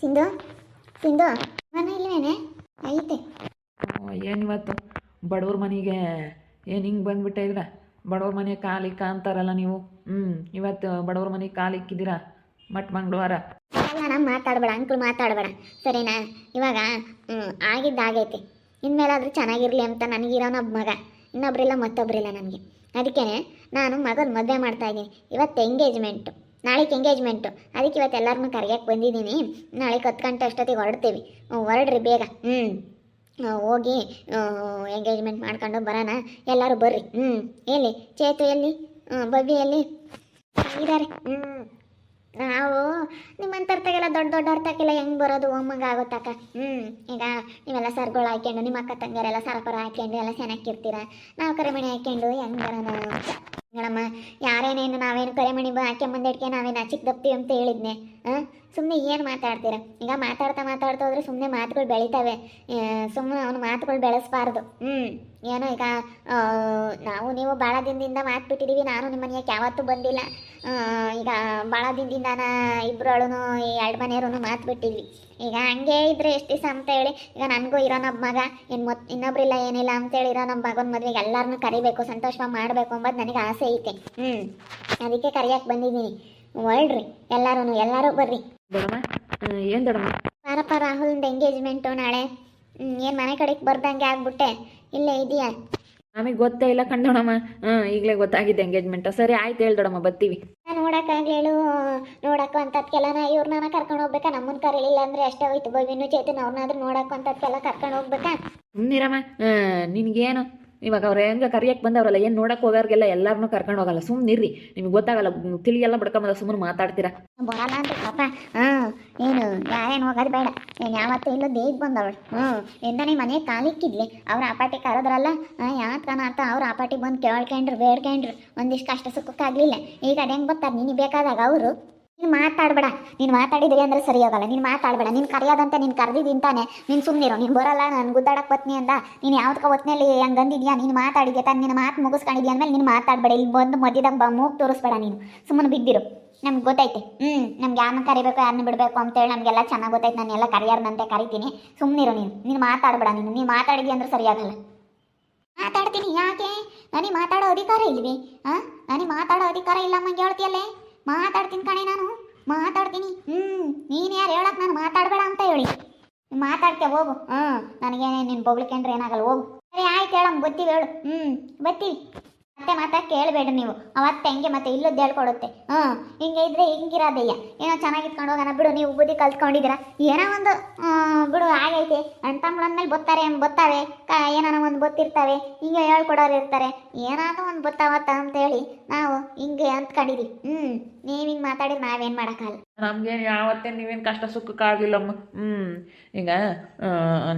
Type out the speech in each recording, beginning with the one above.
ಸಿಂಧು ಸಿಂಧು ಮನೆ ಇಲ್ವೇನೆ ಐತೆ. ಏನು ಇವತ್ತು ಬಡವ್ರ ಮನೆಗೆ ಏನು ಹಿಂಗೆ ಬಂದುಬಿಟ್ಟೆ ಇದ್ರ? ಬಡವ್ರ ಮನೆ ಕಾಲಿಕ್ಕ ಅಂತಾರಲ್ಲ ನೀವು? ಹ್ಞೂ ಇವತ್ತು ಬಡವ್ರ ಮನೆಗೆ ಕಾಲಿಕ್ಕಿದ್ದೀರಾ ಮಟ್ ಮಂಗಳವಾರ? ಅಲ್ಲ ನಮ್ಮ ಮಾತಾಡಬೇಡ ಅಂಕಲ್ ಮಾತಾಡಬೇಡ. ಸರಿನಾ? ಇವಾಗ ಹ್ಞೂ ಆಗಿದ್ದಾಗೈತೆ ಇನ್ಮೇಲಾದರೂ ಚೆನ್ನಾಗಿರಲಿ ಅಂತ ನನಗಿರೋನೊಬ್ಬ ಮಗ. ಇನ್ನೊಬ್ಬರಿಲ್ಲ ಮತ್ತೊಬ್ಬರಿಲ್ಲ ನನಗೆ. ಅದಕ್ಕೆ ನಾನು ಮಗನ ಮದುವೆ ಮಾಡ್ತಾ ಇದ್ದೀನಿ. ಇವತ್ತು ಎಂಗೇಜ್ಮೆಂಟು ನಾಳೆಗೆ ಎಂಗೇಜ್ಮೆಂಟು ಅದಕ್ಕೆ ಇವತ್ತು ಎಲ್ಲರನ್ನೂ ಕರೆಯಕ್ಕೆ ಬಂದಿದ್ದೀನಿ ನಾಳೆ ಹತ್ತು ಗಂಟೆ ಅಷ್ಟೊತ್ತಿಗೆ ಹೊರಡ್ತೀವಿ. ಹೊರಡ್ರಿ ಬೇಗ. ಹ್ಞೂ ಹೋಗಿ ಎಂಗೇಜ್ಮೆಂಟ್ ಮಾಡ್ಕೊಂಡು ಬರೋಣ. ಎಲ್ಲರೂ ಬರ್ರಿ. ಹ್ಞೂ ಎಲ್ಲಿ? ಚೇತು ಎಲ್ಲಿ? ಬಬ್ಬಿ ಎಲ್ಲಿ? ಇದ್ದಾರೆ ಹ್ಞೂ ನಾವು ನಿಮ್ಮಂತರ್ತಾಗೆಲ್ಲ ದೊಡ್ಡ ದೊಡ್ಡ ಅರ್ಥಕ್ಕೆಲ್ಲ ಹೆಂಗೆ ಬರೋದು ಒಮ್ಮಂಗೆ ಆಗುತ್ತಕ್ಕ? ಹ್ಞೂ ಈಗ ನೀವೆಲ್ಲ ಸರ್ಗಳು ಹಾಕ್ಯಂಡು ನಿಮ್ಮ ಅಕ್ಕ ತಂಗಿಯರೆಲ್ಲ ಸರಪರ ಹಾಕ್ಯಂಡು, ಎಲ್ಲ ಚೆನ್ನಾಗಿರ್ತೀರ ನಾವು ಕರೆಮಣಿ ಹಾಕ್ಯಂಡು, ಹೆಂಗೆ ಬರೋಣ ಮೇಡಮ್ಮ ಯಾರೇನೇನು ನಾವೇನು ಕರೆಮಣಿ ಬ ಮುಂದಿಟ್ಕೆ ನಾವೇನು ಚಿಕ್ಕ ದಪ್ತೀವಿ ಅಂತ ಹೇಳಿದ್ನೆ. ಹಾಂ ಸುಮ್ಮನೆ ಏನು ಮಾತಾಡ್ತೀರ? ಈಗ ಮಾತಾಡ್ತಾ ಮಾತಾಡ್ತಾ ಹೋದ್ರೆ ಸುಮ್ಮನೆ ಮಾತುಗಳು ಬೆಳಿತಾವೆ. ಸುಮ್ಮನೆ ಅವನು ಮಾತುಗಳು ಬೆಳೆಸ್ಬಾರ್ದು. ಹ್ಞೂ ಏನೋ ಈಗ ನಾವು ನೀವು ಭಾಳ ದಿನದಿಂದ ಮಾತು ಬಿಟ್ಟಿದ್ದೀವಿ ನಾನು ನಿಮ್ಮ ಮನೆಗೆ ಯಾವತ್ತೂ ಬಂದಿಲ್ಲ. ಈಗ ಭಾಳ ದಿನದಿಂದ ಇಬ್ಬರಳು ಈ ಎರಡು ಮನೆಯವರು ಮಾತು ಬಿಟ್ಟಿದ್ವಿ ಈಗ ಹಂಗೆ ಇದ್ರೆ ಎಷ್ಟು ದಿವಸ ಅಂತ ಹೇಳಿ ಈಗ ನನಗೂ ಇರೋ ನಮ್ಮ ಮಗ ಏನು ಇನ್ನೊಬ್ರು ಇನ್ನೊಬ್ರಿಲ್ಲ ಏನಿಲ್ಲ ಅಂತೇಳಿ ಇರೋ ನಮ್ಮ ಮಗನ ಮದುವೆಗೆ ಎಲ್ಲರನ್ನೂ ಕರಿಬೇಕು ಸಂತೋಷವಾಗಿ ಮಾಡಬೇಕು ಅಂಬೋದು ನನಗೆ ಆಸೆ ಐತೆ. ಹ್ಞೂ ಅದಕ್ಕೆ ಕರಿಯಕ್ಕೆ ಬಂದಿದ್ದೀನಿ ಒಳ್ರಿ ಎಲ್ಲರೂ ಎಲ್ಲರೂ ಬರ್ರಿ. ದೊಡಮ್ಮ ಏನು ದೊಡಮ್ಮ ಪಾರಪ್ಪ ರಾಹುಲ್ದ ಎಂಗೇಜ್ಮೆಂಟು ನಾಳೆ. ಏನು ಮನೆ ಕಡೆಗೆ ಬರ್ದಂಗೆ ಆಗ್ಬಿಟ್ಟೆ. ಇಲ್ಲೇ ಇದೆಯಾ? ನಮಗ್ ಗೊತ್ತೇ ಇಲ್ಲ ಕಂಡೋಣಮ್ಮ ಹಾಂ ಈಗಲೇ ಗೊತ್ತಾಗಿದೆ ಎಂಗೇಜ್ಮೆಂಟ್ ಸರಿ ಆಯ್ತು ಹೇಳ್ದೋಡಮ್ಮ ಬರ್ತೀವಿ. ನೋಡಕ್ಕಾಗ್ಲಿ ನೋಡಕ್ಕಾಗ್ಲೇಳು ನೋಡಕ್ ಅಂತದ್ಕೆಲ್ಲ ಇವ್ರನ್ನ ಕರ್ಕೊಂಡು ಹೋಗ್ಬೇಕಾ? ನಮ್ಮನ್ನ ಕರೀಲಿಲ್ಲ ಅಂದ್ರೆ ಅಷ್ಟೇ ಹೋಯ್ತು. ಬವಿನು ಚೇತನ್ ಅವ್ರನ್ನಾದ್ರೂ ನೋಡಕ್ ಅಂತದ್ಕೆಲ್ಲ ಕರ್ಕೊಂಡು ಹೋಗ್ಬೇಕಾ? ಸುಮ್ಮನಿರಮ್ಮ ನಿನಗೇನು? ಇವಾಗ ಅವ್ರ ಹೆಂಗ ಕರಿಯಕ್ಕೆ ಬಂದವ್ರಲ್ಲ ಏನು ನೋಡಕ್ ಹೋಗೋರಿಗೆಲ್ಲ ಎಲ್ಲರನ್ನೂ ಕರ್ಕೊಂಡು ಹೋಗಲ್ಲ. ಸುಮ್ಮನಿರ್ರಿ ನಿಮ್ಗೆ ಗೊತ್ತಾಗಲ್ಲ ತಿಳಿಯೆಲ್ಲ ಬಡ್ಕೊಂಬಲ್ಲ ಸುಮ್ಮನೆ ಮಾತಾಡ್ತೀರಾ? ಬರಲ್ಲ ಅಂತ ಪಾಪ. ಹಾಂ ಏನು? ಯಾರೇನು ಹೋಗೋದು ಬೇಡ. ನೀನು ಯಾವತ್ತೂ ಇಲ್ಲೋ ಬೇಗ ಬಂದವಳು. ಹ್ಞೂ. ಎಂದನೇ ಮನೆ ಕಾಲಿಕ್ಕಿದ್ಲಿ ಅವ್ರ ಆಪಾಟಿ ಕರೆದ್ರಲ್ಲ. ಯಾತ್ಕನ ಅಂತ ಅವ್ರ ಆಪಾಟಿ ಬಂದು ಕೇಳ್ಕೊಂಡ್ರು, ಬೇಡ್ಕೊಂಡ್ರು. ಒಂದಿಷ್ಟು ಕಷ್ಟ ಸುಖಕ್ಕಾಗಲಿಲ್ಲ ಈಗ ಅದು ಹೆಂಗೆ ಬರ್ತಾರೆ ನಿನಗೆ ಬೇಕಾದಾಗ ಅವರು. ನೀನು ಮಾತಾಡಬೇಡ. ನೀನು ಮಾತಾಡಿದ್ರಿ ಅಂದ್ರೆ ಸರಿ ಹೋಗಲ್ಲ. ನೀನು ಮಾತಾಡಬೇಡ. ನೀನು ಕರೆಯೋದಂತ ನೀನು ಕರೆದಿದ್ದಿಂತಾನೆ ನೀನು ಸುಮ್ಮನಿರೋ ನೀನು ಬರಲ್ಲ, ನಾನು ಗುದ್ದಾಡಕ್ಕೆ ಬತ್ನಿ ಅಂದ. ನೀನು ಯಾವ್ದಕ್ಕ ಹೊತ್ತಿನಲ್ಲಿ ಹಂಗೆ ಅಂದಿದ್ಯಾ ನೀನು ಮಾತಾಡಿದ್ಯಾ? ತಾನು ನಿನ್ನ ಮಾತು ಮುಗಿಸ್ಕೊಂಡಿದ್ಯಾ ಅಂದಮೇಲೆ ನೀನು ಮಾತಾಡಬೇಡ. ಇಲ್ಲಿ ಬಂದು ಮಧ್ಯದಾಗ ಬ ಮೂಗ್ ತೋರಿಸ್ಬೇಡ ನೀನು. ಸುಮ್ಮನೆ ಬಿದ್ದಿರು. ನಮ್ಗೆ ಗೊತ್ತೈತೆ. ಹ್ಞೂ ನಮ್ಗೆ ಯಾರನ್ನ ಕರಿಬೇಕು ಯಾರನ್ನ ಬಿಡಬೇಕು ಅಂತೇಳಿ ನಮಗೆಲ್ಲ ಚೆನ್ನಾಗಿ ಗೊತ್ತೈತೆ. ನಾನು ಎಲ್ಲ ಕರಿಯಾರ್ನಂತೆ ಕರಿತೀನಿ. ಸುಮ್ಮನಿರು ನೀನು. ನೀನು ಮಾತಾಡ್ಬೇಡ ನೀನು. ನೀನು ಮಾತಾಡಿದ್ಯಾ ಅಂದ್ರೆ ಸರಿಯಾಗಲ್ಲ. ಮಾತಾಡ್ತೀನಿ. ಯಾಕೆ? ನನಗೆ ಮಾತಾಡೋ ಅಧಿಕಾರ ಇಲ್ವಿ? ಹಾಂ ನನಗೆ ಮಾತಾಡೋ ಅಧಿಕಾರ ಇಲ್ಲ ಅಮ್ಮಂಗೆ ಹೇಳ್ತೀಯಲ್ಲೇ ಮಾತಾಡ್ತೀನಿ ಕಣೆ ನಾನು. ಮಾತಾಡ್ತೀನಿ. ಹ್ಞೂ ನೀನು ಯಾರು ಹೇಳಕ್ ನಾನು ಮಾತಾಡಬೇಡ ಅಂತ ಹೇಳಿ. ಮಾತಾಡ್ತೆ ಹೋಗು. ಹ್ಞೂ ನನಗೆ ನಿನ್ನ ಬೊಗ್ಳಿಕೊಂಡ್ರೆ ಏನಾಗಲ್ಲ, ಹೋಗು. ಸರಿ, ಆಯ್ತು, ಹೇಳಮ್ಮ. ಗೊತ್ತೀವಿ ಹೇಳು. ಹ್ಞೂ ಬರ್ತೀವಿ ಮತ್ತೆ ಮಾತಾ ಕೇಳಬೇಡ ನೀವು. ಅವತ್ತೆ ಹೆಂಗೆ ಮತ್ತೆ ಇಲ್ಲದ್ದು ಹೇಳ್ಕೊಡುತ್ತೆ. ಹ್ಞೂ, ಹಿಂಗೆ ಇದ್ರೆ ಹಿಂಗಿರೋದಯ್ಯ. ಏನೋ ಚೆನ್ನಾಗಿ ಇಟ್ಕೊಂಡು ಹೋಗೋಣ, ಬಿಡು, ನೀವು ಬುದ್ಧಿ ಕಲ್ತ್ಕೊಂಡಿದ್ದೀರಾ? ಏನೋ ಒಂದು ಬಿಡು ಆಗೈತೆ ಮೇಲೆ ಬತ್ತಾರೆ, ಬತ್ತಾವೆ. ಕ ಏನಾರ ಒಂದು ಬೊತ್ತಿರ್ತಾವೆ. ಹಿಂಗೆ ಹೇಳ್ಕೊಡೋರು ಇರ್ತಾರೆ. ಏನಾದರೂ ಒಂದು ಬತ್ತಾವತ್ತ ಅಂತೇಳಿ ನಾವು ಹಿಂಗೆ ಅಂದ್ಕೊಂಡಿದ್ದೀವಿ. ಹ್ಞೂ, ನೀವು ಹಿಂಗೆ ಮಾತಾಡಿದ್ರೆ ನಾವೇನು ಮಾಡೋಕ್ಕಲ್ಲ ನಮ್ಗೇನು ಯಾವತ್ತೇ ನೀವೇನು ಕಷ್ಟ ಸುಖಕ್ಕಾಗಲಿಲ್ಲಮ್ಮ ಹ್ಞೂ, ಈಗ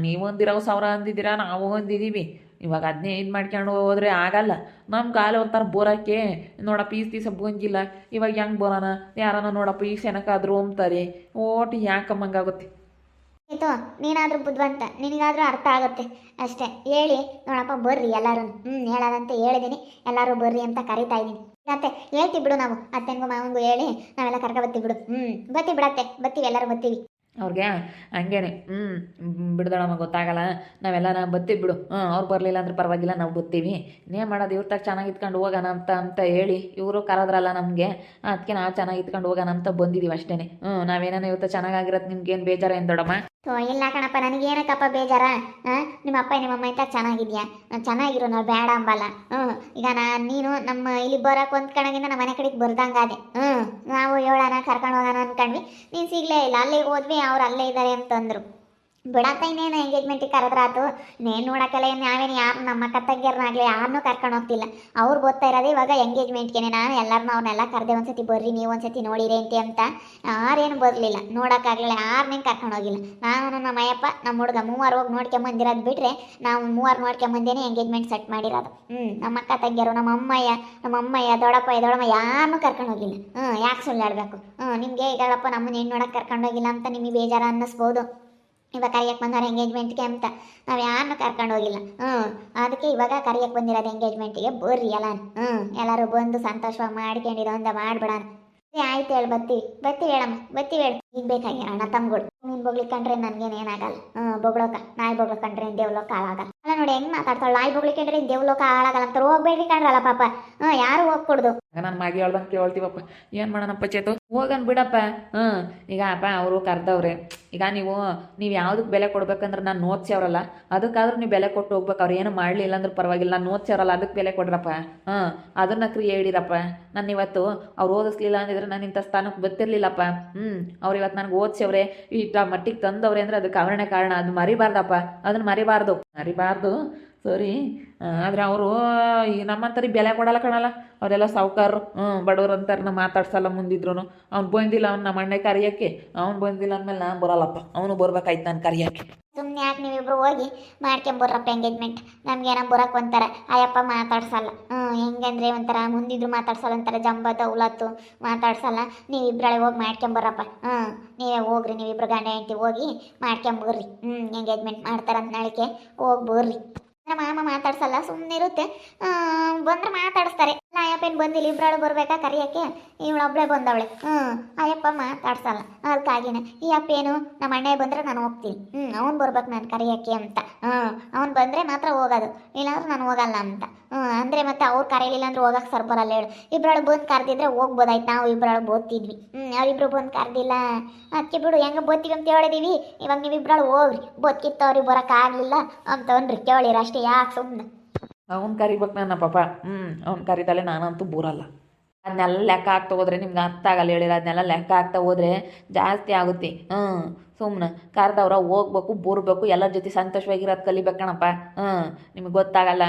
ನೀವು ಒಂದಿರೋ ಸಾವಿರ ಅಂದಿದ್ದೀರಾ, ನಾವು ಅಂದಿದ್ದೀವಿ. ಇವಾಗ ಅದನ್ನೇ ಇದು ಮಾಡ್ಕೊಂಡು ಹೋದ್ರೆ ಆಗಲ್ಲ. ನಮ್ಮ ಕಾಲು ಒಂಥರ ಬೋರಕ್ಕೆ ನೋಡಪ್ಪ ಈಸ್ ದಿವಸ ಬಂಗಿಲ್ಲ ಇವಾಗ ಹೆಂಗೆ ಬರೋಣ ಯಾರನ್ನ ನೋಡಪ್ಪ ಈ ಸೆನಕಾದ್ರು ಅಂತಾರೆ ಓಟ್ ಯಾಕಮ್ಮಂಗಾಗುತ್ತೆ? ಆಯ್ತು ನೀನಾದರೂ ಬುದ್ಧಿವಂತ ನಿನಗಾದ್ರೂ ಅರ್ಥ ಆಗುತ್ತೆ. ಅಷ್ಟೇ, ಹೇಳಿ, ನೋಡಪ್ಪ, ಬರ್ರಿ ಎಲ್ಲರೂ ಹ್ಞೂ ಹೇಳೋದಂತೆ ಹೇಳಿದ್ದೀನಿ ಎಲ್ಲರೂ ಬರ್ರಿ ಅಂತ ಕರಿತಾ ಇದ್ದೀನಿ ಮತ್ತೆ, ಹೇಳ್ತೀವಿ ಬಿಡು ನಾವು. ಅತ್ತೆಂಗು, ಮಾವಂಗು ಹೇಳಿ, ನಾವೆಲ್ಲ ಕರ್ಕೊ ಬತ್ತಿ ಬಿಡು. ಹ್ಞೂ ಬತ್ತಿ ಬಿಡತ್ತೆ. ಬತ್ತೀವಿ, ಎಲ್ಲರೂ ಬತ್ತೀವಿ. ಅವ್ರಿಗೆ, ಹಂಗೇನೆ ಹ್ಞೂ ಬಿಡ್ದಳಮ್ಮ ಗೊತ್ತಾಗಲ್ಲ. ನಾವೆಲ್ಲ ನಾವು ಬತ್ತೀವಿ ಬಿಡು. ಹ್ಞೂ ಅವ್ರು ಬರಲಿಲ್ಲ ಅಂದ್ರೆ ಪರವಾಗಿಲ್ಲ, ನಾವು ಬತ್ತೀವಿ. ಇನ್ನೇ ಮಾಡೋದು ಇವ್ರ ತಾಗ ಚೆನ್ನಾಗಿ ಇತ್ಕೊಂಡು ಹೋಗೋಣ ಅಂತ ಅಂತ ಹೇಳಿ ಇವರು ಕರೆದ್ರಲ್ಲ ನಮಗೆ. ಅದಕ್ಕೆ ನಾವು ಚೆನ್ನಾಗಿ ಇತ್ಕೊಂಡು ಹೋಗೋಣ ಅಂತ ಬಂದಿದ್ದೀವಿ ಅಷ್ಟೇ ಹ್ಞೂ ನಾವೇನೋ ಇವತ್ತು ಚೆನ್ನಾಗಿರೋದು ನಿಮ್ಗೇನು ಬೇಜಾರ ಏನು ದೊಡ್ಡಮ್ಮ ಇಲ್ಲ ಕಣಪ್ಪ, ನನಗೇನಕ್ಕಪ್ಪ ಬೇಜಾರ? ನಿಮ್ಮ ಅಪ್ಪ ನಿಮ್ಮ ಅಮ್ಮ ಇಂಥ ಚೆನ್ನಾಗಿದ್ಯಾ? ನಾನು ಚೆನ್ನಾಗಿರು ನಾವು ಬೇಡ ಅಂಬಲ್ಲ. ಹ್ಞೂ, ಈಗ ನಾ, ನೀನು ನಮ್ಮ ಇಲ್ಲಿ ಬರೋಕೆ ಒಂದು ಕಣಗಿಂದ ನಮ್ಮ ಮನೆ ಕಡೆಗೆ ಬರ್ದಂಗಾದೆ ಹ್ಞೂ, ನಾವು ಹೇಳೋಣ ಕರ್ಕೊಂಡು ಹೋಗೋಣ ಅಂದ್ಕೊಂಡ್ವಿ ನೀನು ಸಿಗಲೇ ಇಲ್ಲ ಅಲ್ಲಿಗೆ ಹೋದ್ವಿ, ಅವ್ರು ಅಲ್ಲೇ ಇದ್ದಾರೆ ಅಂತಂದ್ರು. ಬಿಡತ್ತ ಇನ್ನೇನು ಎಂಗೇಜ್ಮೆಂಟಿಗೆ ಕರೆದ್ರಾತು ನೇನು ನೋಡೋಕ್ಕೆಲ್ಲ ಏನು ನಾವೇನು ಯಾರು ನಮ್ಮ ಅಕ್ಕ ತಂಗಿಯರ್ನಾಗಲಿ ಯಾರನ್ನೂ ಕರ್ಕೊಂಡು ಹೋಗ್ತಿಲ್ಲ. ಅವ್ರು ಗೊತ್ತಾ ಇರೋದು ಇವಾಗ ಎಂಗೇಜ್ಮೆಂಟ್ಗೆ ನಾನು ಎಲ್ಲರನ್ನೂ ಅವನ್ನೆಲ್ಲ ಕರೆದೆ ಒಂದ್ಸತಿ ಬರ್ರಿ, ನೀವು ಒಂದ್ಸತಿ ನೋಡಿರಿ ಅಂತ ಅಂತ ಯಾರೇನು ಬರಲಿಲ್ಲ. ನೋಡೋಕ್ಕಾಗಲಿಲ್ಲ ಯಾರನ್ನೇನು ಕರ್ಕೊಂಡು ಹೋಗಿಲ್ಲ. ನಾನು ನಮ್ಮ ಅಯ್ಯಪ್ಪ ನಮ್ಮ ಹುಡುಗ ಮೂವರು ಹೋಗಿ ನೋಡ್ಕೊಂಬಂದಿರೋದು ಬಿಟ್ಟರೆ ನಾವು ಮೂವರು ನೋಡ್ಕೊಂಬಂದೇನೆ ಎಂಗೇಜ್ಮೆಂಟ್ ಸೆಟ್ ಮಾಡಿರೋದು. ಹ್ಞೂ ನಮ್ಮ ಅಕ್ಕ ತಂಗಿಯರು, ನಮ್ಮ ಅಮ್ಮಯ್ಯ ನಮ್ಮ ಅಮ್ಮಯ್ಯ ದೊಡ್ಡಪ್ಪ ದೊಡ್ಡಮ್ಮ ಯಾರನ್ನೂ ಕರ್ಕೊಂಡು ಹೋಗಿಲ್ಲ. ಹ್ಞೂ ಯಾಕೆ ಸುಳ್ಳಾಡಬೇಕು? ಹ್ಞೂ ನಿಮಗೆ ಈಗಳಪ್ಪ ನಮ್ಮನ್ನ ಹೆಣ್ಣು ನೋಡೋಕೆ ಕರ್ಕೊಂಡು ಹೋಗಿಲ್ಲ ಅಂತ ನಿಮಗೆ ಬೇಜಾರು ಅನ್ನಿಸ್ಬೋದು. ಇವಾಗ ಕರಿಯಕ್ಕೆ ಬಂದವ್ರು ಎಂಗೇಜ್ಮೆಂಟ್ಗೆ ಅಂತ. ನಾವು ಯಾರನ್ನೂ ಕರ್ಕೊಂಡು ಹೋಗಿಲ್ಲ. ಹ್ಞೂ ಅದಕ್ಕೆ ಇವಾಗ ಕರಿಯಕ್ಕೆ ಬಂದಿರೋದು ಎಂಗೇಜ್ಮೆಂಟಿಗೆ ಬರ್ರಿ ಎಲ್ಲ ಹ್ಞೂ ಎಲ್ಲರೂ ಬಂದು ಸಂತೋಷವಾಗಿ ಮಾಡ್ಕೊಂಡಿರೋ ಅಂತ ಮಾಡ್ಬಿಡೋಣ. ಆಯ್ತು ಹೇಳಿ ಬತ್ತಿ. ಬತ್ತಿ ಹೇಳಮ್ಮ, ಬತ್ತಿ ಹೇಳು. ಈಗ ಬೇಕಾಗಿ ಅಣ್ಣ, ತಮ್ಗಳು. ನೀನು ಬೊಗ್ಲಿಕ್ಕಂಡ್ರೆ ನನ್ಗೇನು ಏನಾಗಲ್ಲ. ಹ್ಞೂ ಬೊಗಳೋಕ ನಾಯಿ ಕಂಡ್ರೆ ದೇವ್ಲೋಕ ಹಾಳಾಗಲ್ಲ. ಅಲ್ಲ ನೋಡಿ, ಹೆಂಗ್ ಮಾತಾಡ್ತಾಳೆ? ನಾಯಿ ಬೊಗ್ಲಿಕ್ಕಂಡ್ರೆ ದೇವ್ಲೋಕ ಹಾಳಾಗಲ್ಲ ಅಂತ ಹೋಗ್ಬೇಡ್ರಿ ಕಂಡ್ರಲ್ಲ ಪಾಪ. ಹ್ಞೂ ಯಾರು ಹೋಗ್ಕೊಡ್ದು? ನಾನು ಮಾಗಿ ಹೇಳ್ದಂಗೆ ಕೇಳ್ತೀವಪ್ಪ. ಏನು ಮಾಡೋಣಪ್ಪ ಚೇತು? ಹೋಗನ್ ಬಿಡಪ್ಪ. ಹ್ಞೂ ಈಗ ಅಪ್ಪ ಅವರು ಕರ್ದವ್ರೆ. ಈಗ ನೀವು ನೀವು ಯಾವುದಕ್ಕೆ ಬೆಲೆ ಕೊಡ್ಬೇಕಂದ್ರೆ ನಾನು ನೋಡ್ಸ್ಯಾವ್ರಲ್ಲ ಅದಕ್ಕಾದ್ರೂ ನೀವು ಬೆಲೆ ಕೊಟ್ಟು ಹೋಗ್ಬೇಕು. ಅವ್ರು ಏನು ಮಾಡಲಿಲ್ಲ ಅಂದ್ರೆ ಪರವಾಗಿಲ್ಲ. ನಾನು ನೋಡ್ಸ್ಯಾವ್ರಲ್ಲ ಅದಕ್ಕೆ ಬೆಲೆ ಕೊಡ್ರಪ್ಪ. ಹಾಂ ಅದನ್ನ ಕ್ರಿಯೆ ಹೇಳಿರಪ್ಪ. ನಾನು ಇವತ್ತು ಅವ್ರು ಓದಿಸ್ಲಿಲ್ಲ ಅಂದಿದ್ರೆ ನಾನು ಇಂಥ ಸ್ಥಾನಕ್ಕೆ ಬರ್ತಿರ್ಲಿಲ್ಲಪ್ಪ. ಹ್ಞೂ ಅವ್ರು ಇವತ್ತು ನನಗೆ ಓದಿಸ್ಯವ್ರೆ ಈ ಮಟ್ಟಿಗೆ ತಂದವ್ರೆ ಅಂದ್ರೆ ಅದಕ್ಕೆ ಕಾರಣ ಕಾರಣ ಅದು ಮರಿಬಾರ್ದಪ್ಪ. ಅದನ್ನ ಮರಿಬಾರ್ದು. ಮರಿಬಾರ್ದು. ಸರಿ. ಆದರೆ ಅವರು ಈ ನಮ್ಮಂತರಿಗೆ ಬೆಲೆ ಕೊಡಲ್ಲ ಕಣಲ್ಲ. ಅವರೆಲ್ಲ ಸಾವುಕಾರರು ಹ್ಞೂ, ಬಡವ್ರು ಅಂತಾರೆ ನಾವು ಮಾತಾಡ್ಸಲ್ಲ ಮುಂದಿದ್ರು ಅವ್ನು ಬಂದಿಲ್ಲ ಅವ್ನು ನಮ್ಮ ಅಣ್ಣ ಕರಿಯೋಕ್ಕೆ. ಅವ್ನು ಬಂದಿಲ್ಲ ಅಂದಮೇಲೆ ನಾನು ಬರಲ್ಲಪ್ಪ. ಅವನು ಬರ್ಬೇಕಾಯ್ತು ನಾನು ಕರಿಯೋಕ್ಕೆ. ಸುಮ್ಮನೆ ಯಾಕೆ ನೀವಿಬ್ರು ಹೋಗಿ ಮಾಡ್ಕೊಂಬರ್ರಪ್ಪ ಎಂಗೇಜ್ಮೆಂಟ್ ನಮ್ಗೇನೋ ಬರೋಕೆ ಒಂಥರ. ಆಯಪ್ಪ ಮಾತಾಡ್ಸಲ್ಲ. ಹ್ಞೂ, ಹೆಂಗಂದ್ರೆ ಒಂಥರ ಮುಂದಿದ್ರು ಮಾತಾಡ್ಸಲ್ಲ ಒಂಥರ ಜಂಬ ದೌಲತ್ತು ಮಾತಾಡ್ಸಲ್ಲ. ನೀವಿಬ್ರಳೆ ಹೋಗಿ ಮಾಡ್ಕೊಂಬರ್ರಪ್ಪ. ಹ್ಞೂ, ನೀವೇ ಹೋಗ್ರಿ, ನೀವಿಬ್ರು ಗಂಡ ಹೆಂಡತಿ ಹೋಗಿ ಮಾಡ್ಕೊಂಬರ್ರಿ. ಹ್ಞೂ ಎಂಗೇಜ್ಮೆಂಟ್ ಮಾಡ್ತಾರಂತ ನಾಳಿಕೆ ಹೋಗಿ ಬರ್ರಿ ನಮ್ಮ ಮಾಮ ಮಾತಾಡ್ಸಲ್ಲ ಸುಮ್ಮನೆ ಇರುತ್ತೆ. ಬಂದ್ರೆ ಮಾತಾಡಿಸ್ತಾರೆ. ಆಯಪ್ಪೇನು ಬಂದಿಲ್ಲ ಇಬ್ಬರಾಳು ಬರ್ಬೇಕಾ ಕರಿಯಕ್ಕೆ? ಇವಳೊಬ್ಳೆ ಬಂದವಳೆ. ಹ್ಞೂ ಅಯ್ಯಪ್ಪ ಮಾತಾಡ್ಸಲ್ಲ. ಅದಕ್ಕಾಗಿನೇ ಈ ಅಪ್ಪ ಏನು? ನಮ್ಮ ಅಣ್ಣ ಬಂದ್ರೆ ನಾನು ಹೋಗ್ತೀನಿ. ಹ್ಞೂ ಅವ್ನು ಬರ್ಬೇಕು ನಾನು ಕರಿಯಕ್ಕೆ ಅಂತ. ಹ್ಞೂ ಅವ್ನು ಬಂದರೆ ಮಾತ್ರ ಹೋಗೋದು. ಇಲ್ಲಾಂದ್ರೆ ನಾನು ಹೋಗಲ್ಲ ಅಂತ. ಹ್ಞೂ ಅಂದರೆ ಮತ್ತೆ ಅವ್ರು ಕರೆಯಲಿಲ್ಲ ಅಂದ್ರೆ ಹೋಗಕ್ಕೆ ಸರ್ ಬರಲ್ಲ ಹೇಳು. ಇಬ್ರಾಳು ಬಂದು ಕರೆದಿದ್ರೆ ಹೋಗ್ಬೋದಾಯ್ತು. ನಾವು ಇಬ್ರಾಳು ಬೋದ್ತಿದ್ವಿ ಹ್ಞೂ ಅವರಿಬ್ರು ಬಂದು ಕರೆದಿಲ್ಲ. ಅದಕ್ಕೆ ಬಿಡು, ಹೆಂಗ ಬೋದ್ತೀವಿ ಅಂತ ಹೇಳಿದೀವಿ. ಇವಾಗ ನೀವು ಇಬ್ರಾಳು ಹೋಗ್ರಿ. ಬೋದ್ಕಿತ್ತು ಅವ್ರಿಗೆ ಬರೋಕ್ಕಾಗಲಿಲ್ಲ ಅಂತವನ್ರಿ ಕೇಳಿರ ಅಷ್ಟೇ, ಯಾಕೆ ಸುಮ್ಮನೆ ಅವ್ನು ಕರಿಬೇಕು ನನ್ನ ಪಾಪ. ಹ್ಞೂ ಅವ್ನು ಕರಿತಾಳೆ ನಾನಂತೂ ಬೂರಲ್ಲ. ಅದನ್ನೆಲ್ಲ ಲೆಕ್ಕ ಹಾಕ್ತಾ ಹೋದ್ರೆ ನಿಮ್ಗೆ ಅರ್ಥ ಆಗಲ್ಲ ಹೇಳಿರ ಅದನ್ನೆಲ್ಲ ಲೆಕ್ಕ ಹಾಕ್ತಾ ಹೋದ್ರೆ ಜಾಸ್ತಿ ಆಗುತ್ತೆ. ಹ್ಞೂ ಸುಮ್ಮನೆ ಕರ್ದವ್ರ ಹೋಗ್ಬೇಕು, ಬರ್ಬೇಕು, ಎಲ್ಲರ ಜೊತೆ ಸಂತೋಷವಾಗಿರೋದು ಕಲಿಬೇಕಣಪ್ಪ ಹ್ಞೂ ನಿಮ್ಗೆ ಗೊತ್ತಾಗಲ್ಲ.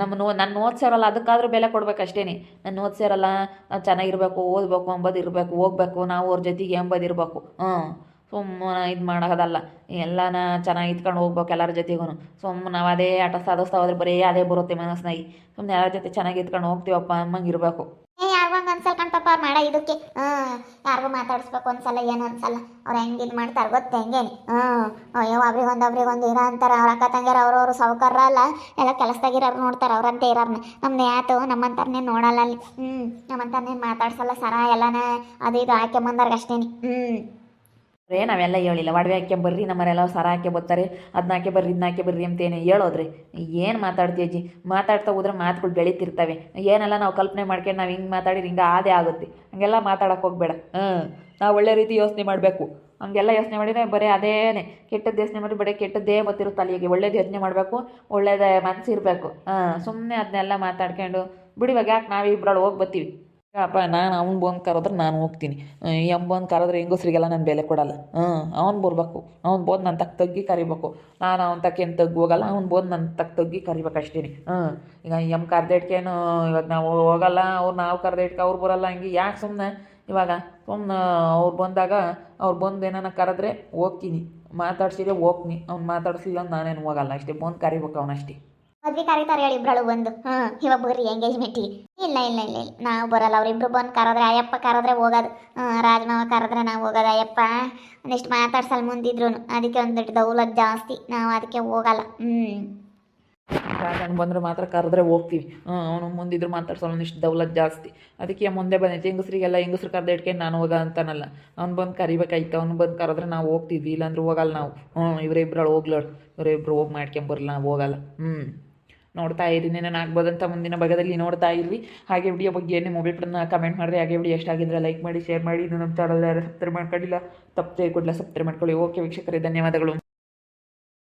ನಮ್ಮ ನೋ, ನಾನು ಓದ್ಸಿರಲ್ಲ ಅದಕ್ಕಾದ್ರೂ ಬೆಲೆ ಕೊಡ್ಬೇಕು ಅಷ್ಟೇ ನಾನು ಓದ್ಸಿರಲ್ಲ ಚೆನ್ನಾಗಿರ್ಬೇಕು, ಓದಬೇಕು ಅಂಬೋದು ಇರಬೇಕು ಹೋಗ್ಬೇಕು, ನಾವು ಅವ್ರ ಜೊತೆಗೆ ಎಂಬುದು ಇರಬೇಕು ಹ್ಞೂ ಸುಮ್ಮನೆ ಇದು ಮಾಡೋದಲ್ಲ. ಎಲ್ಲನ ಚೆನ್ನಾಗಿ ಇತ್ಕೊಂಡು ಹೋಗ್ಬೇಕು ಎಲ್ಲರ ಜೊತೆಗೂ ಸುಮ್ಮನೆ ನಾವು ಅದೇ ಆಟ ಸಾಧಿಸ್ತಾ ಹೋದ್ರೆ ಬರೀ ಅದೇ ಬರುತ್ತೆ ಮನಸ್ಸಿನಾಗಿ ಸುಮ್ಮನೆ ಎಲ್ಲರ ಜೊತೆ ಚೆನ್ನಾಗಿ ಇತ್ಕೊಂಡು ಹೋಗ್ತೀವಪ್ಪ ಅಮ್ಮಂಗೆ ಇರಬೇಕು ಏ ಯಾರಿಗೂ ಹಂಗೆ ಅನ್ಸಲ್ ಮಾಡೋ ಇದಕ್ಕೆ. ಹಾಂ ಯಾರಿಗೂ ಮಾತಾಡಿಸ್ಬೇಕು ಒಂದ್ಸಲ, ಏನು ಅನ್ಸಲ್ಲ ಅವ್ರು ಹೆಂಗೆ ಇದು ಮಾಡ್ತಾರೆ ಗೊತ್ತ ಹೆಂಗೇನೆ. ಹ್ಞೂ, ಅಯ್ಯೋ ಒಬ್ರಿಗೊಂದು ಒಬ್ರಿಗೊಂದು ಇರೋ ಅಂತಾರೆ. ಅವ್ರ ಅಕ್ಕ ತಂಗಿಯರು ಅವ್ರವ್ರು ಸಾವುಕಾರಲ್ಲ ಎಲ್ಲ ಕೆಲಸದಾಗಿರೋರು ನೋಡ್ತಾರೆ, ಅವ್ರಂತೆ ಇರೋರ್ನ. ನಮ್ಮ ಯಾತು ನಮ್ಮಂತಾರನ್ನೇ ನೋಡಲ್ಲ ಅಲ್ಲಿ. ಹ್ಞೂ ನಮ್ಮಂತಾರನ್ನೇ ಮಾತಾಡ್ಸಲ್ಲ ಸರ ಎಲ್ಲನ. ಅದು ಇದು ಹಾಕ್ಯಂಬಂದವ್ರಿಗೆ ಅಷ್ಟೇನೆ. ಹ್ಞೂ. ರೇ, ನಾವೆಲ್ಲ ಹೇಳಿಲ್ಲ. ಒಡವೆ ಹಾಕ್ಯ ಬರ್ರಿ ನಮ್ಮರೆಲ್ಲ ಸರ ಹಾಕಿ ಬರ್ತಾರೆ ಅದನ್ನ ಬರ್ರಿ ಇದನ್ನ ಬರ್ರಿ ಅಂತೇನೆ ಹೇಳೋದ್ರಿ. ಏನು ಮಾತಾಡ್ತೀಯ ಅಜ್ಜಿ? ಮಾತಾಡ್ತಾ ಹೋದ್ರೆ ಮಾತುಗಳು ಬೆಳೀತಿರ್ತವೆ. ಏನೆಲ್ಲ ನಾವು ಕಲ್ಪನೆ ಮಾಡ್ಕೊಂಡು ನಾವು ಹಿಂಗೆ ಮಾತಾಡಿದ್ರೆ ಹಿಂಗೆ ಆದೇ ಆಗುತ್ತೆ. ಹಂಗೆಲ್ಲ ಮಾತಾಡೋಕೆ ಹೋಗ್ಬೇಡ. ಹ್ಞೂ ನಾವು ಒಳ್ಳೆ ರೀತಿ ಯೋಚನೆ ಮಾಡಬೇಕು. ಹಂಗೆಲ್ಲ ಯೋಚನೆ ಮಾಡಿದರೆ ಬರೀ ಅದೇನೆ. ಕೆಟ್ಟದ್ದು ಯೋಚನೆ ಮಾಡಿ ಬರೀ ಕೆಟ್ಟದ್ದೇ ಗೊತ್ತಿರುತ್ತೆ ಅಲ್ಲಿಗೆ. ಒಳ್ಳೇದು ಯೋಚನೆ ಮಾಡಬೇಕು, ಒಳ್ಳೇದೇ ಮನಸ್ಸು ಇರಬೇಕು ಹಾಂ ಸುಮ್ಮನೆ ಅದನ್ನೆಲ್ಲ ಮಾತಾಡ್ಕೊಂಡು ಬಿಡಿವಾಗ ಯಾಕೆ ನಾವಿಬ್ರಳು ಹೋಗಿ ಬರ್ತೀವಿ ಅಪ್ಪ, ನಾನು ಅವ್ನು ಬಂದು ಕರೆದ್ರೆ ನಾನು ಹೋಗ್ತೀನಿ. ಎಂ ಬಂದು ಕರೆದ್ರೆ ಹೆಂಗಸ್ರಿಗೆಲ್ಲ ನಾನು ಬೆಲೆ ಕೊಡಲ್ಲ. ಹ್ಞೂ ಅವ್ನು ಬರ್ಬೇಕು. ಅವ್ನು ಬೋದು ನನ್ನ ತಕ್ಕ ತಗ್ಗಿ ಕರಿಬೇಕು. ನಾನು ಅವ್ನ ತಕ್ಕ ಏನು ತಗ್ಗಿ ಹೋಗಲ್ಲ, ಅವ್ನು ಬೋದು ನನ್ನ ತಕ್ಕ ತಗ್ಗಿ ಕರಿಬೇಕು ಅಷ್ಟೇ ಹ್ಞೂ ಈಗ ಎಂ ಕರ್ದೇಟ್ಕೇನು ಇವಾಗ ನಾವು ಹೋಗಲ್ಲ, ಅವ್ರು ನಾವು ಕರ್ದೇಟ್ಕೆ ಅವ್ರು ಬರಲ್ಲ ಹಂಗೆ. ಯಾಕೆ ಸುಮ್ಮನೆ ಇವಾಗ ಸುಮ್ಮನೆ ಅವ್ರು ಬಂದಾಗ, ಅವ್ರು ಬಂದು ಏನಾನ ಕರೆದ್ರೆ ಹೋಗ್ತೀನಿ. ಮಾತಾಡ್ಸಿದ್ರೆ ಹೋಗ್ತೀನಿ ಅವ್ನು ಮಾತಾಡಿಸಿಲ್ಲ ನಾನೇನು ಹೋಗಲ್ಲ. ಅಷ್ಟೇ, ಬಂದು ಕರಿಬೇಕು ಅವನಷ್ಟೇ. ಮದ್ವೆ ಕರೀತಾರೆ ಹೇಳಿ ಇಬ್ರಳು ಬಂದು ಹ್ಞೂ ಇವಾಗ ಬರ್ರಿ ಎಂಗೇಜ್ಮೆಂಟ್ ಇಲ್ಲ ಇಲ್ಲ ಇಲ್ಲ ಇಲ್ಲ. ನಾವು ಬರಲ್ಲ ಅವ್ರಿಬ್ರು ಬಂದು ಕರೆದ್ರೆ ಅಯ್ಯಪ್ಪ ಕರೆದ್ರೆ ಹೋಗೋದು. ರಾಜಮಾವ ಕರೆದ್ರೆ ನಾವು ಹೋಗೋದು. ಅಯ್ಯಪ್ಪ ಒಂದಿಷ್ಟು ಮಾತಾಡ್ಸಲ್ ಮುಂದಿದ್ರು ಅದಕ್ಕೆ ಒಂದಿಟ್ಟು ದೌಲತ್ ಜಾಸ್ತಿ. ನಾವು ಅದಕ್ಕೆ ಹೋಗಲ್ಲ. ಹ್ಞೂ ರಾಜಣ್ಣ ಬಂದರೆ ಮಾತ್ರ ಕರೆದ್ರೆ ಹೋಗ್ತೀವಿ. ಹ್ಞೂ ಅವನು ಮುಂದಿದ್ರು ಮಾತಾಡ್ಸೋ ಒಂದಿಷ್ಟು ದೌಲತ್ ಜಾಸ್ತಿ. ಅದಕ್ಕೆ ಮುಂದೆ ಬಂದೈತೆ ಹೆಂಗಸ್ರಿಗೆಲ್ಲ ಹೆಂಗಸ್ರು ಕರೆದ ಇಟ್ಕೊಂಡು ನಾನು ಹೋಗ ಅಂತಾನಲ್ಲ. ಅವ್ನು ಬಂದು ಕರಿಬೇಕಾಯ್ತು. ಅವ್ನು ಬಂದು ಕರೆದ್ರೆ ನಾವು ಹೋಗ್ತಿದ್ವಿ. ಇಲ್ಲಾಂದ್ರೆ ಹೋಗಲ್ಲ ನಾವು. ಹ್ಞೂ ಇವರಿಬ್ರಳು ಹೋಗ್ಲಾಡು ಇವರಿಬ್ರು ಹೋಗಿ ಮಾಡ್ಕೊಂಬರಲ್ಲ ನಾವು ಹೋಗಲ್ಲ. ಹ್ಞೂ ನೋಡ್ತಾ ಇರಿ. ನಾನು ಆಗ್ಬೋದಂತ ಮುಂದಿನ ಭಾಗದಲ್ಲಿ ನೋಡ್ತಾ ಇರಿ ಹಾಗೆ ವಿಡಿಯೋ ಬಗ್ಗೆ ಏನೇ ಮೊಬೈಲ್ ಕಮೆಂಟ್ ಮಾಡಿರಿ. ಹಾಗೆ ವಿಡಿಯೋ ಎಷ್ಟಾಗಿದ್ರೆ ಲೈಕ್ ಮಾಡಿ ಶೇರ್ ಮಾಡಿ. ಇದು ನಮ್ಮ ಚಾನಲ್ ಯಾರು ಸಬ್ಸ್ಕ್ರೈಬ್ ಮಾಡ್ಕೊಂಡಿಲ್ಲ, ತಪ್ಪದೆ ಕೂಡಲೇ ಸಬ್ಸ್ಕ್ರೈಬ್ ಮಾಡ್ಕೊಳ್ಳಿ. ಓಕೆ ವೀಕ್ಷಕರೇ, ಧನ್ಯವಾದಗಳು.